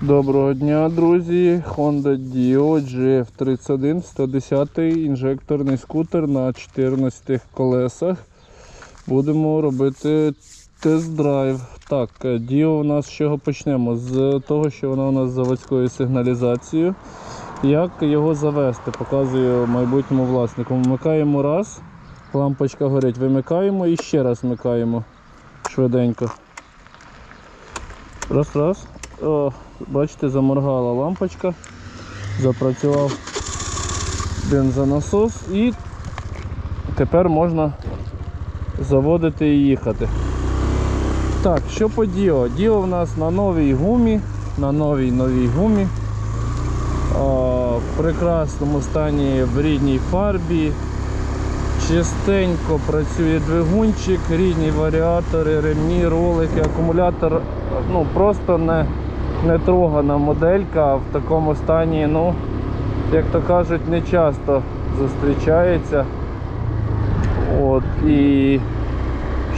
Доброго дня, друзі! Honda Dio GF31 110 інжекторний скутер на 14 колесах. Будемо робити тест-драйв. Так, е, Dio у нас з чого почнемо? З того, що вона у нас з заводською сигналізацією. Як його завести, показую майбутньому власнику. Вмикаємо раз, лампочка горить, вимикаємо і ще раз вмикаємо швиденько. Раз, раз. О, бачите, заморгала лампочка, запрацював бензонасос і тепер можна заводити і їхати. Так, що по Діо? Діо в нас на новій гумі, на новій новій гумі. А, в прекрасному стані в рідній фарбі. Частенько працює двигунчик, рідні варіатори, ремні, ролики, акумулятор ну, просто не, не трогана моделька в такому стані, ну, як то кажуть, не часто зустрічається. От, і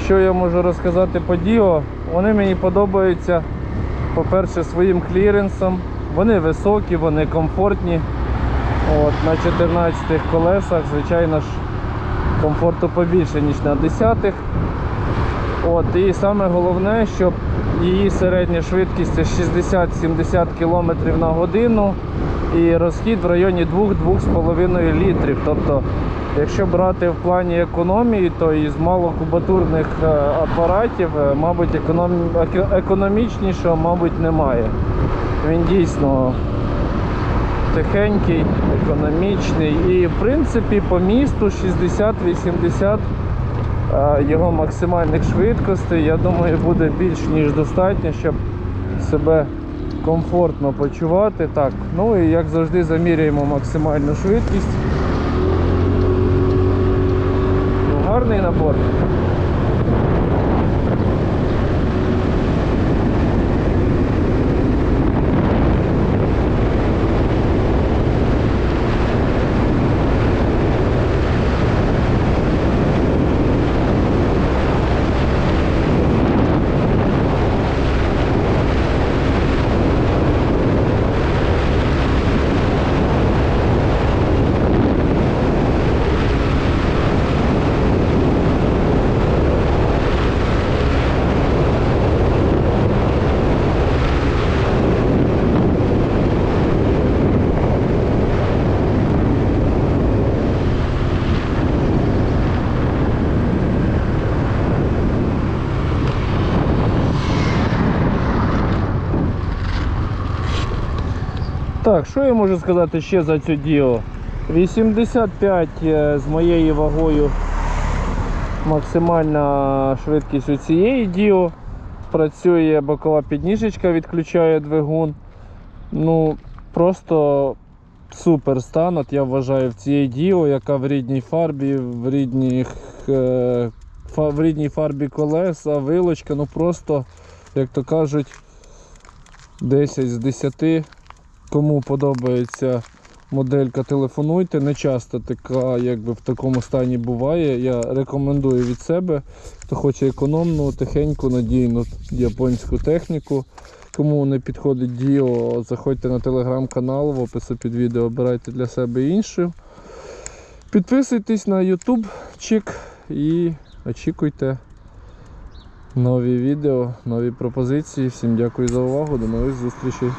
що я можу розказати по Діо? Вони мені подобаються, по-перше, своїм кліренсом. Вони високі, вони комфортні. От, на 14 колесах, звичайно ж, комфорту побільше, ніж на 10-х. От, і саме головне, щоб її середня швидкість це 60-70 км на годину і розхід в районі 2-2,5 літрів. Тобто, якщо брати в плані економії, то із малокубатурних е, апаратів, е, мабуть, економ... економічнішого, мабуть, немає. Він дійсно тихенький, економічний і в принципі по місту 60-80 е, його максимальних швидкостей, я думаю, буде більш ніж достатньо, щоб себе комфортно почувати. Так, ну і як завжди заміряємо максимальну швидкість. Ну, гарний набор. Так, що я можу сказати ще за цю Діо? 85 е, з моєю вагою максимальна швидкість у цієї Діо. Працює бокова підніжечка, відключає двигун. Ну, просто супер стан, от я вважаю, в цієї Діо, яка в рідній фарбі, в рідніх, е, в рідній фарбі колеса, вилочка, ну просто, як то кажуть, 10 з 10. Кому подобається моделька, телефонуйте. Не часто така, якби в такому стані буває. Я рекомендую від себе, хто хоче економну, тихеньку, надійну японську техніку. Кому не підходить Діо, заходьте на телеграм-канал, в описі під відео обирайте для себе іншу. Підписуйтесь на YouTube чик і очікуйте нові відео, нові пропозиції. Всім дякую за увагу, до нових зустрічей.